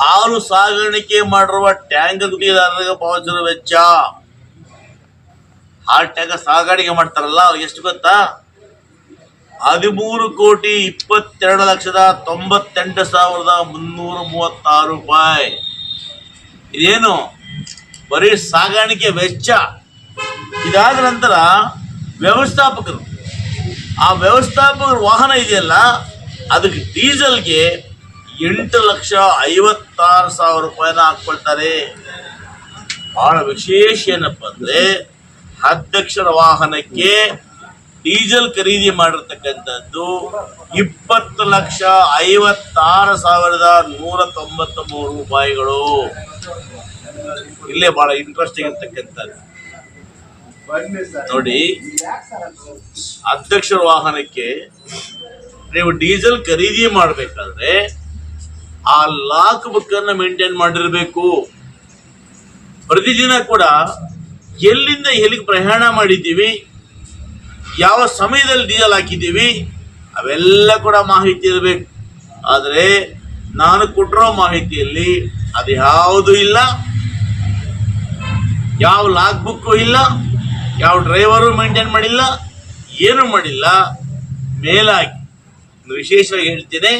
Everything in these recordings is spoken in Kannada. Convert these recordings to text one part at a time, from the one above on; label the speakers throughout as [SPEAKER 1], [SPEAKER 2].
[SPEAKER 1] ಹಾಲು ಸಾಗಾಣಿಕೆ ಮಾಡಿರುವ ಟ್ಯಾಂಕರ್ ಗುತ್ತಿಗೆದಾರರಿಗೆ ಪಾವತಿಸಿರುವ ವೆಚ್ಚ. ಹಾಲು ಟ್ಯಾಂಕ್ ಸಾಗಾಣಿಕೆ ಮಾಡ್ತಾರಲ್ಲ ಎಷ್ಟು ಗೊತ್ತಾ? ಹದಿಮೂರು ಕೋಟಿ ಇಪ್ಪತ್ತೆರಡು ಲಕ್ಷದ ತೊಂಬತ್ತೆಂಟು ಸಾವಿರದ ಮುನ್ನೂರ ಮೂವತ್ತಾರು ರೂಪಾಯಿ. ಇದೇನು? ಬರೀ ಸಾಗಾಣಿಕೆ ವೆಚ್ಚ. ಇದಾದ ನಂತರ ವ್ಯವಸ್ಥಾಪಕರು. ಆ ವ್ಯವಸ್ಥಾಪಕರ ವಾಹನ ಇದೆಯಲ್ಲ, ಅದಕ್ಕೆ ಡೀಸೆಲ್ಗೆ ಎಂಟು ಲಕ್ಷ ಐವತ್ತಾರು ಸಾವಿರ ರೂಪಾಯಿನ ಹಾಕ್ಕೊಳ್ತಾರೆ. ಬಹಳ ವಿಶೇಷ ಏನಪ್ಪ ಅಂದ್ರೆ ಅಧ್ಯಕ್ಷರ ವಾಹನಕ್ಕೆ ಡೀಸೆಲ್ ಖರೀದಿ ಮಾಡಿರ್ತಕ್ಕಂಥದ್ದು ಇಪ್ಪತ್ತು ಲಕ್ಷ ಐವತ್ತಾರು ಸಾವಿರದ ನೂರ ತೊಂಬತ್ತ ಮೂರು ರೂಪಾಯಿಗಳು. ಇಲ್ಲೇ ಬಹಳ ಇಂಟ್ರೆಸ್ಟಿಂಗ್ ಇರ್ತಕ್ಕಂಥದ್ದು ನೋಡಿ, ಅಧ್ಯಕ್ಷರ ವಾಹನಕ್ಕೆ ನೀವು ಡೀಸೆಲ್ ಖರೀದಿ ಮಾಡಬೇಕಾದ್ರೆ ಆ ಲಾಕ್ ಬುಕ್ ಅನ್ನ ಮೇಂಟೈನ್ ಮಾಡಿರಬೇಕು. ಪ್ರತಿದಿನ ಕೂಡ ಎಲ್ಲಿಂದ ಎಲ್ಲಿಗೆ ಪ್ರಯಾಣ ಮಾಡಿದ್ದೀವಿ, ಯಾವ ಸಮಯದಲ್ಲಿ ಡೀಸೆಲ್ ಹಾಕಿದ್ದೀವಿ, ಅವೆಲ್ಲ ಕೂಡ ಮಾಹಿತಿ ಇರಬೇಕು. ಆದರೆ ನಾನು ಕೊಟ್ಟಿರೋ ಮಾಹಿತಿಯಲ್ಲಿ ಅದು ಯಾವುದು ಇಲ್ಲ. ಯಾವ ಲಾಕ್ ಬುಕ್ಕು ಇಲ್ಲ, ಯಾವ ಡ್ರೈವರು ಮೇಂಟೈನ್ ಮಾಡಿಲ್ಲ, ಏನು ಮಾಡಿಲ್ಲ. ಮೇಲಾಗಿ, ವಿಶೇಷವಾಗಿ ಹೇಳ್ತೇನೆ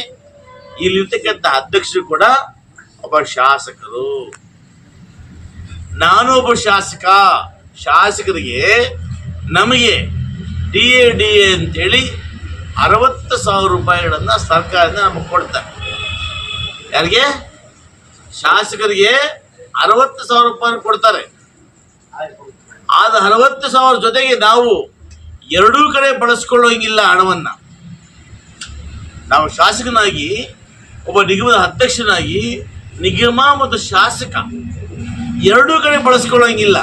[SPEAKER 1] ಇಲ್ಲಿರ್ತಕ್ಕಂಥ ಅಧ್ಯಕ್ಷರು ಕೂಡ ಒಬ್ಬ ಶಾಸಕರು. ನಾನು ಒಬ್ಬ ಶಾಸಕ. ಶಾಸಕರಿಗೆ ನಮಗೆ ಡಿ ಎ ಡಿ ಎ ಅಂತೇಳಿ ಅರವತ್ತು ಸಾವಿರ ರೂಪಾಯಿಗಳನ್ನ ಸರ್ಕಾರದಿಂದ ನಮಗೆ ಕೊಡ್ತಾರೆ. ಯಾರಿಗೆ? ಶಾಸಕರಿಗೆ ಅರವತ್ತು ಸಾವಿರ ರೂಪಾಯಿ ಕೊಡ್ತಾರೆ. ಆದ ಅರವತ್ತು ಸಾವಿರ ಜೊತೆಗೆ ನಾವು ಎರಡೂ ಕಡೆ ಬಳಸ್ಕೊಳ್ಳೋಂಗಿಲ್ಲ ಹಣವನ್ನ. ನಾವು ಶಾಸಕನಾಗಿ ಒಬ್ಬ ನಿಗಮದ ಅಧ್ಯಕ್ಷನಾಗಿ ನಿಗಮ ಮತ್ತು ಶಾಸಕ ಎರಡೂ ಕಡೆ ಬಳಸ್ಕೊಳ್ಳೋಂಗಿಲ್ಲ.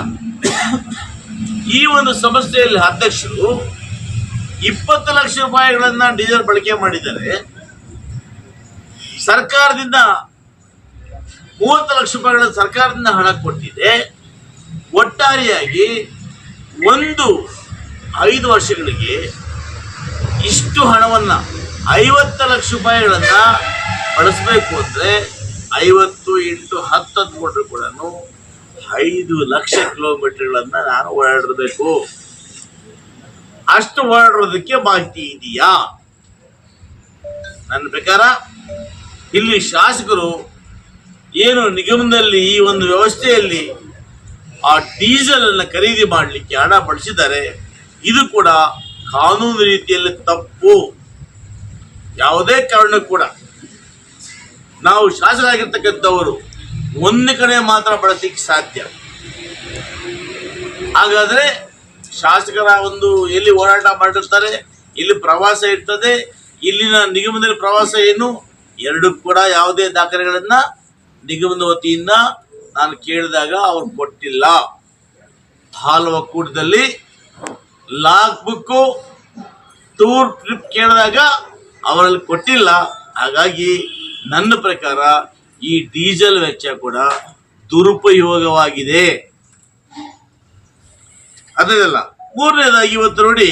[SPEAKER 1] ಈ ಒಂದು ಸಂಸ್ಥೆಯಲ್ಲಿ ಅಧ್ಯಕ್ಷರು ಇಪ್ಪತ್ತು ಲಕ್ಷ ರೂಪಾಯಿಗಳನ್ನ ಡೀಸೆಲ್ ಬಳಕೆ ಮಾಡಿದ್ದಾರೆ. ಸರ್ಕಾರದಿಂದ ಮೂವತ್ತು ಲಕ್ಷ ರೂಪಾಯಿಗಳನ್ನು ಸರ್ಕಾರದಿಂದ ಹಣ ಕೊಟ್ಟಿದೆ. ಒಟ್ಟಾರೆಯಾಗಿ ಒಂದು ಐದು ವರ್ಷಗಳಿಗೆ ಇಷ್ಟು ಹಣವನ್ನು ಐವತ್ತು ಲಕ್ಷ ರೂಪಾಯಿಗಳನ್ನ ಬಳಸಬೇಕು ಅಂದ್ರೆ ಐವತ್ತು ಇಂಟು ಹತ್ತು ಅಂದ್ಕೊಂಡ್ರು ಕೂಡ ಐದು ಲಕ್ಷ ಕಿಲೋಮೀಟರ್ಗಳನ್ನು ನಾನು ಓಡಾಡಿರ್ಬೇಕು. ಅಷ್ಟು ಓಡಾಡೋದಕ್ಕೆ ಮಾಹಿತಿ ಇದೆಯಾ? ನನ್ನ ಪ್ರಕಾರ ಇಲ್ಲಿ ಶಾಸಕರು ಏನು ನಿಗಮದಲ್ಲಿ ಈ ಒಂದು ವ್ಯವಸ್ಥೆಯಲ್ಲಿ ಆ ಡೀಸೆಲ್ ಅನ್ನು ಖರೀದಿ ಮಾಡಲಿಕ್ಕೆ ಹಣ ಬಳಸಿದ್ದಾರೆ, ಇದು ಕೂಡ ಕಾನೂನು ರೀತಿಯಲ್ಲಿ ತಪ್ಪು. ಯಾವುದೇ ಕಾರಣಕ್ಕೂ ಕೂಡ. ನಾವು ಶಾಸಕರಾಗಿರ್ತಕ್ಕಂಥವರು ಒಂದು ಕಡೆ ಮಾತ್ರ ಬಳಸಲಿಕ್ಕೆ ಸಾಧ್ಯ. ಹಾಗಾದರೆ ಶಾಸಕರ ಒಂದು ಎಲ್ಲಿ ಹೋರಾಟ ಮಾಡಿರ್ತಾರೆ ಇಲ್ಲಿ ಪ್ರವಾಸ ಇರ್ತದೆ, ಇಲ್ಲಿನ ನಿಗಮದಲ್ಲಿ ಪ್ರವಾಸ ಏನು, ಎರಡು ಕೂಡ ಯಾವುದೇ ದಾಖಲೆಗಳನ್ನು ನಿಗಮದ ವತಿಯಿಂದ ನಾನು ಕೇಳಿದಾಗ ಅವ್ರು ಕೊಟ್ಟಿಲ್ಲ. ಹಾಲು ಒಕ್ಕೂಟದಲ್ಲಿ ಲಾಕ್ ಬುಕ್ಕು ಟೂರ್ ಟ್ರಿಪ್ ಕೇಳಿದಾಗ ಅವರಲ್ಲಿ ಕೊಟ್ಟಿಲ್ಲ. ಹಾಗಾಗಿ ನನ್ನ ಪ್ರಕಾರ ಈ ಡೀಸೆಲ್ ವೆಚ್ಚ ಕೂಡ ದುರುಪಯೋಗವಾಗಿದೆ. ಅದಲ್ಲ ಮೂರನೇದಾಗಿ ಇವತ್ತು ನೋಡಿ